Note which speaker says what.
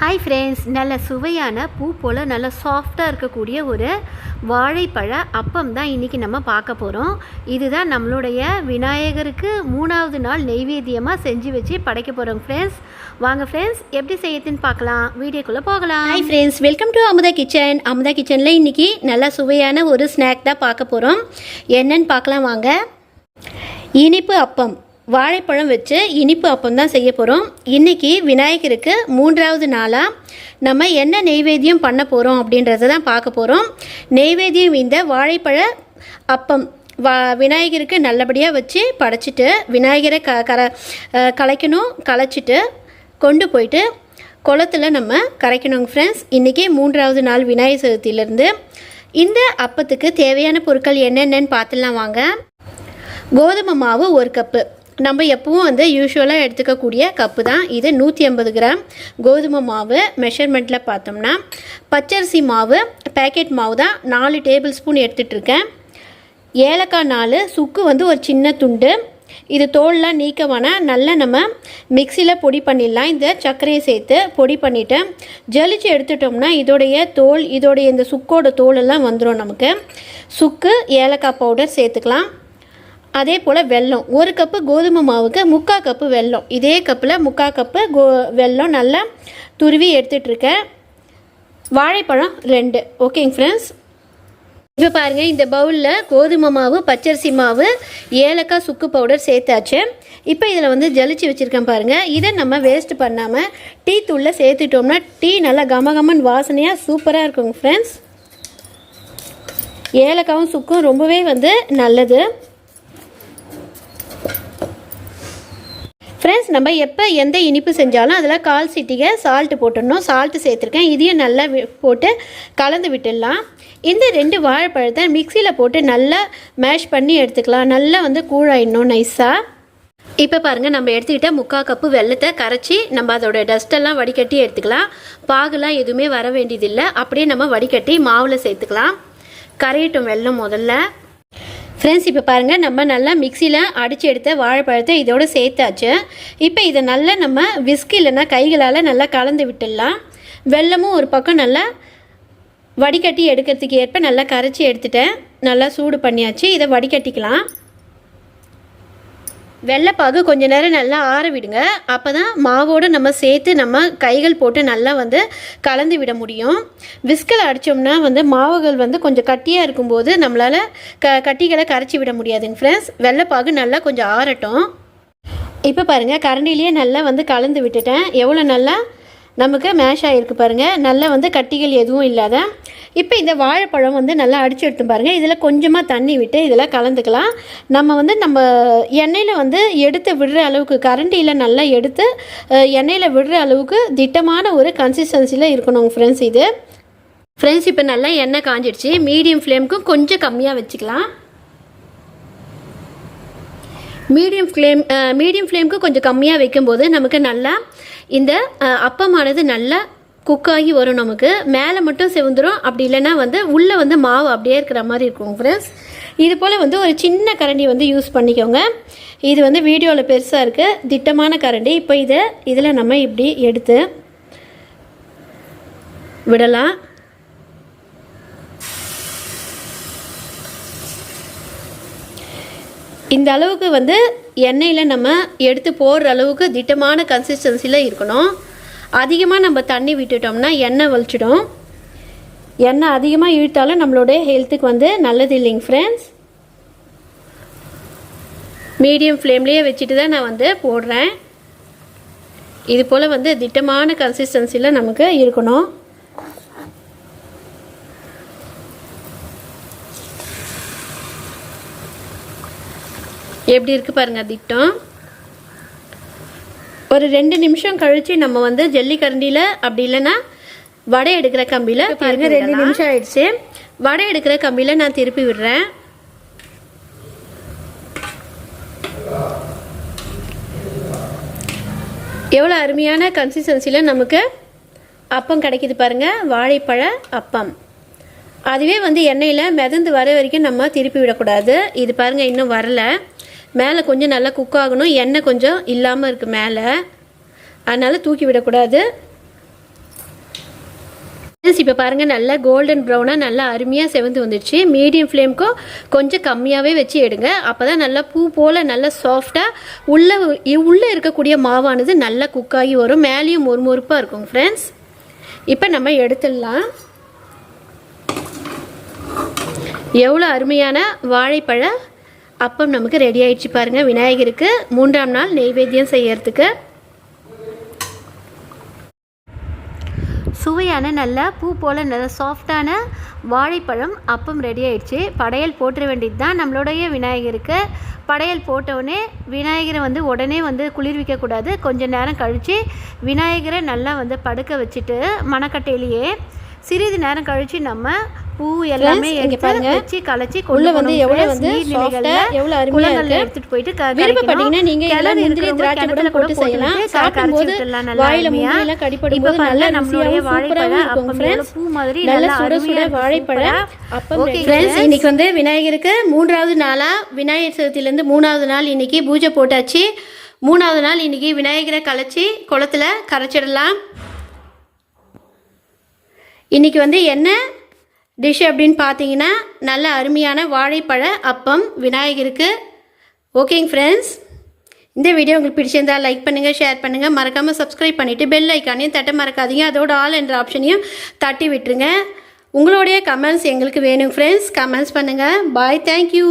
Speaker 1: Hi friends நல்ல சுவையான பூ போல் நல்ல சாஃப்டாக இருக்கக்கூடிய ஒரு வாழைப்பழ அப்பம் தான் இன்றைக்கி நம்ம பார்க்க போகிறோம் இதுதான் நம்மளுடைய விநாயகருக்கு மூணாவது நாள் நெய்வேத்தியமாக செஞ்சு வச்சு படைக்க போகிறோம் ஃப்ரெண்ட்ஸ் வாங்க ஃப்ரெண்ட்ஸ் எப்படி செய்யறதுன்னு பார்க்கலாம். வீடியோக்குள்ளே போகலாம். Hi friends welcome to Amudha kitchen Amudha கிச்சனில் இன்றைக்கி நல்ல சுவையான ஒரு ஸ்நாக் தான் பார்க்க போகிறோம் என்னன்னு பார்க்கலாம் வாங்க. இனிப்பு அப்பம். வாழைப்பழம் வச்சு இனிப்பு அப்பம் தான் செய்ய போகிறோம் இன்றைக்கி விநாயகருக்கு மூன்றாவது நாளாக நம்ம என்ன நெய்வேத்தியம் பண்ண போகிறோம் அப்படின்றத தான் பார்க்க போகிறோம் நெய்வேத்தியம் இந்த வாழைப்பழ அப்பம் வா விநாயகருக்கு நல்லபடியாக வச்சு படைச்சிட்டு விநாயகரை க கர கலைக்கணும் கலைச்சிட்டு கொண்டு போயிட்டு குளத்துல நம்ம கரைக்கணுங்க ஃப்ரெண்ட்ஸ் இன்றைக்கி மூன்றாவது நாள் விநாயகர் சதுர்த்தியிலேருந்து. இந்த அப்பத்துக்கு தேவையான பொருட்கள் என்னென்னன்னு பார்த்துலாம் வாங்க. கோதுமை மாவு ஒரு கப்பு நம்ம எப்பவும் வந்து யூஸ்வலாக எடுத்துக்கக்கூடிய கப்பு தான். இது நூற்றி ஐம்பது கிராம். கோதுமை மாவு மெஷர்மெண்ட்டில் பார்த்தோம்னா பச்சரிசி மாவு பேக்கெட் மாவு தான் நாலு டேபிள் ஸ்பூன் எடுத்துகிட்ருக்கேன் ஏலக்காய் நாலு சுக்கு வந்து ஒரு சின்ன துண்டு. இது தோல்லாம் நீக்க வேணால் நல்லா நம்ம மிக்சியில் பொடி பண்ணிடலாம். இந்த சர்க்கரையை சேர்த்து பொடி பண்ணிவிட்டு ஜலிச்சு எடுத்துட்டோம்னா இதோடைய தோல் இதோடைய இந்த சுக்கோட தோலெல்லாம் வந்துடும் நமக்கு. சுக்கு ஏலக்காய் பவுடர் சேர்த்துக்கலாம். அதே போல் வெல்லம். ஒரு கப்பு கோதுமை மாவுக்கு முக்கால் கப்பு வெல்லம். இதே கப்பில் முக்கால் கப்பு கோ வெல்லம் நல்லா துருவி எடுத்துகிட்ருக்கேன் வாழைப்பழம் ரெண்டு. ஓகேங்க ஃப்ரெண்ட்ஸ் இப்போ பாருங்கள் இந்த பவுலில் கோதுமை மாவு பச்சரிசி மாவு ஏலக்காய் சுக்கு பவுடர் சேர்த்தாச்சு. இப்போ இதில் வந்து ஜலிச்சு வச்சுருக்கேன் பாருங்கள் இதை நம்ம வேஸ்ட் பண்ணாமல் டீ தூளில் சேர்த்துட்டோம்னா டீ நல்லா கமகமன் வாசனையாக சூப்பராக இருக்குங்க ஃப்ரெண்ட்ஸ் ஏலக்காவும் சுக்கும் ரொம்பவே வந்து நல்லது. ஃப்ரெண்ட்ஸ் நம்ம எப்போ எந்த இனிப்பு செஞ்சாலும் அதில் கால் சிட்டிகை சால்ட்டு போட்டுடணும். சால்ட்டு சேர்த்துருக்கேன். இதையும் நல்லா போட்டு கலந்து விட்டுடலாம். இந்த ரெண்டு வாழைப்பழத்தை மிக்சியில் போட்டு நல்லா மேஷ் பண்ணி எடுத்துக்கலாம். நல்லா வந்து கூழாயிடணும் நைஸாக இப்போ பாருங்கள் நம்ம எடுத்துக்கிட்ட முக்கால் கப்பு வெள்ளத்தை கரைச்சி நம்ம அதோட டஸ்ட்டெல்லாம் வடிகட்டி எடுத்துக்கலாம். பாகுலாம் எதுவுமே வர வேண்டியதில்லை. அப்படியே நம்ம வடிகட்டி மாவில் சேர்த்துக்கலாம். கரையட்டும் வெல்லம் முதல்ல. ஃப்ரெண்ட்ஸ் இப்போ பாருங்கள் நம்ம நல்லா மிக்சியில் அடித்து எடுத்த வாழைப்பழத்தை இதோட சேர்த்தாச்சு. இப்போ இதை நல்லா நம்ம விஸ்க் இல்லைன்னா கைகளால் நல்லா கலந்து விட்டுடலாம். வெல்லமும் ஒரு பக்கம் நல்லா வடிகட்டி எடுக்கிறதுக்கு ஏற்ப நல்லா கரைச்சி எடுத்துட்டேன். நல்லா சூடு பண்ணியாச்சு. இதை வடிகட்டிக்கலாம். வெள்ளைப்பாகு கொஞ்ச நேரம் நல்லா ஆற விடுங்க. அப்போ தான் மாவோடு நம்ம சேர்த்து நம்ம கைகள் போட்டு நல்லா வந்து கலந்து விட முடியும். விஸ்கல் அடித்தோம்னா வந்து மாவுகள் வந்து கொஞ்சம் கட்டியாக இருக்கும்போது நம்மளால் க கட்டிகளை கரைச்சி விட முடியாதுங்க ஃப்ரெண்ட்ஸ் வெள்ளைப்பாகு நல்லா கொஞ்சம் ஆறட்டும். இப்போ பாருங்கள் கரண்டிலேயே நல்லா வந்து கலந்து விட்டுட்டேன். எவ்வளோ நல்லா நமக்கு மேஷ் ஆகிருக்கு பாருங்கள் நல்லா வந்து கட்டிகள் எதுவும் இல்லாத. இப்போ இந்த வாழைப்பழம் வந்து நல்லா அடிச்சு எடுத்து பாருங்கள் இதில் கொஞ்சமாக தண்ணி விட்டு இதில் கலந்துக்கலாம். நம்ம வந்து நம்ம எண்ணெயில் வந்து எடுத்து விடுற அளவுக்கு கரண்டியில் நல்லா எடுத்து எண்ணெயில் விடுற அளவுக்கு திட்டமான ஒரு கன்சிஸ்டன்சியில் இருக்கணும் ஃப்ரெண்ட்ஸ் இது. ஃப்ரெண்ட்ஸ் இப்போ நல்லா எண்ணெய் காஞ்சிடுச்சு. மீடியம் ஃப்ளேமுக்கும் கொஞ்சம் கம்மியாக வச்சுக்கலாம். மீடியம் ஃப்ளேம் மீடியம் ஃப்ளேமுக்கு கொஞ்சம் கம்மியாக வைக்கும்போது நமக்கு நல்லா இந்த அப்பமானது நல்லா குக்காகி வரும் நமக்கு. மேலே மட்டும் செவந்துடும் அப்படி இல்லைன்னா வந்து உள்ளே வந்து மாவு அப்படியே இருக்கிற மாதிரி இருக்கும் ஃப்ரெண்ட்ஸ் இது போல் வந்து ஒரு சின்ன கரண்டி வந்து யூஸ் பண்ணிக்கோங்க. இது வந்து வீடியோவில் பெருசாக இருக்குது திட்டமான கரண்டி. இப்போ இதை இதில் நம்ம இப்படி எடுத்து விடலாம். இந்த அளவுக்கு வந்து எண்ணெயில் நம்ம எடுத்து போடுற அளவுக்கு திட்டமான கன்சிஸ்டன்சியில் இருக்கணும். அதிகமாக நம்ம தண்ணி விட்டுட்டோம்னா எண்ணெய் வலிச்சிடும். எண்ணெய் அதிகமாக இழுத்தாலும் நம்மளுடைய ஹெல்த்துக்கு வந்து நல்லது இல்லைங்க ஃப்ரெண்ட்ஸ் மீடியம் ஃப்ளேம்லேயே வச்சுட்டு தான் நான் வந்து போடுறேன். இது போல் வந்து திட்டமான கன்சிஸ்டன்சியில் நமக்கு இருக்கணும். எப்படி இருக்கு பாருங்க திட்டம் ஒரு ரெண்டு நிமிஷம் கழிச்சு நம்ம வந்து ஜல்லி கரண்டியில் அப்படி இல்லைன்னா வடை எடுக்கிற கம்பியில் பாருங்க ரெண்டு நிமிஷம் ஆயிடுச்சு. வடை எடுக்கிற கம்பியில் நான் திருப்பி விடுறேன். எவ்வளோ அருமையான கன்சிஸ்டன்சியில் நமக்கு அப்பம் கிடைக்குது பாருங்க வாழைப்பழ அப்பம். அதுவே வந்து எண்ணெயில் மிதந்து வர வரைக்கும் நம்ம திருப்பி விடக்கூடாது. இது பாருங்கள் இன்னும் வரல. மேலே கொஞ்சம் நல்லா குக் ஆகணும். எண்ணெய் கொஞ்சம் இல்லாமல் இருக்குது மேலே. அதனால் தூக்கி விடக்கூடாது.
Speaker 2: ஃப்ரெண்ட்ஸ் இப்போ பாருங்கள் நல்லா கோல்டன் ப்ரௌனாக நல்லா அருமையாக செவந்து வந்துடுச்சு மீடியம் ஃப்ளேம்க்கும் கொஞ்சம் கம்மியாகவே வச்சு எடுங்க. அப்போ தான் நல்லா பூ போல் நல்லா சாஃப்டாக உள்ளே உள்ளே இருக்கக்கூடிய மாவானது நல்லா குக்காகி வரும். மேலேயும் மொறுமொறுப்பாக இருக்கும் ஃப்ரெண்ட்ஸ் இப்போ நம்ம எடுத்துடலாம். எவ்வளோ அருமையான வாழைப்பழ அப்பம் நமக்கு ரெடி ஆயிடுச்சு பாருங்கள் விநாயகருக்கு மூன்றாம் நாள் நெய்வேத்தியம் செய்யறதுக்கு. சுவையான நல்ல பூ போல் நல்ல சாஃப்டான வாழைப்பழம் அப்பம் ரெடி ஆயிடுச்சு. படையல் போட்டுற வேண்டியது தான் நம்மளுடைய விநாயகருக்கு. படையல் போட்டவுடனே விநாயகரை வந்து உடனே வந்து குளிர்விக்கக்கூடாது கொஞ்சம் நேரம் கழித்து விநாயகரை நல்லா வந்து படுக்க வச்சுட்டு மணக்கட்டையிலேயே சிறிது நேரம் கழித்து நம்ம பூ எல்லாமே
Speaker 1: பாருங்க.
Speaker 2: வச்சு கலைச்சி
Speaker 1: உள்ள வந்து எவ்வளவு. வந்து எவ்வளவு அருமையா இருக்கு.
Speaker 2: எடுத்துட்டு போயிட்டு
Speaker 1: விருப்பப்பட்டீங்கன்னா. நீங்க எல்லாம் முந்திரி திராட்சை கூட போட்டு செய்யலாம் சாப்பிடும்போது வாயில. முந்திரி எல்லாம் கடிப்படும் போது நல்லா
Speaker 2: நம்மளுடைய
Speaker 1: ருசியாவும்
Speaker 2: வாழைப்பழ
Speaker 1: சூப்பராகவும் இருக்கும்
Speaker 2: அப்பம் பூ மாதிரி
Speaker 1: நல்ல சுட வாழைப்பழம். அப்பம் ஃப்ரெண்ட்ஸ். இன்னைக்கு வந்து விநாயகருக்கு மூன்றாவது நாளா விநாயகர் சதுர்த்தியிலேருந்து மூணாவது நாள் இன்னைக்கு பூஜை போட்டாச்சு மூணாவது நாள் இன்னைக்கு விநாயகரை கலைச்சி குளத்துல கரைச்சிடலாம் இன்றைக்கி வந்து என்ன டிஷ் அப்படின்னு பார்த்தீங்கன்னா நல்ல அருமையான வாழைப்பழ அப்பம் விநாயகருக்கு ஓகேங்க ஃப்ரெண்ட்ஸ் இந்த வீடியோ உங்களுக்கு பிடிச்சிருந்தா லைக் பண்ணுங்கள் ஷேர் பண்ணுங்கள் மறக்காமல் சப்ஸ்கிரைப் பண்ணிவிட்டு பெல் ஐக்கானையும் தட்ட மறக்காதீங்க. அதோட ஆல் என்ற ஆப்ஷனையும் தட்டி விட்டுருங்க. உங்களுடைய கமெண்ட்ஸ் எங்களுக்கு வேணும் ஃப்ரெண்ட்ஸ் கமெண்ட்ஸ் பண்ணுங்கள் பாய் தேங்க்யூ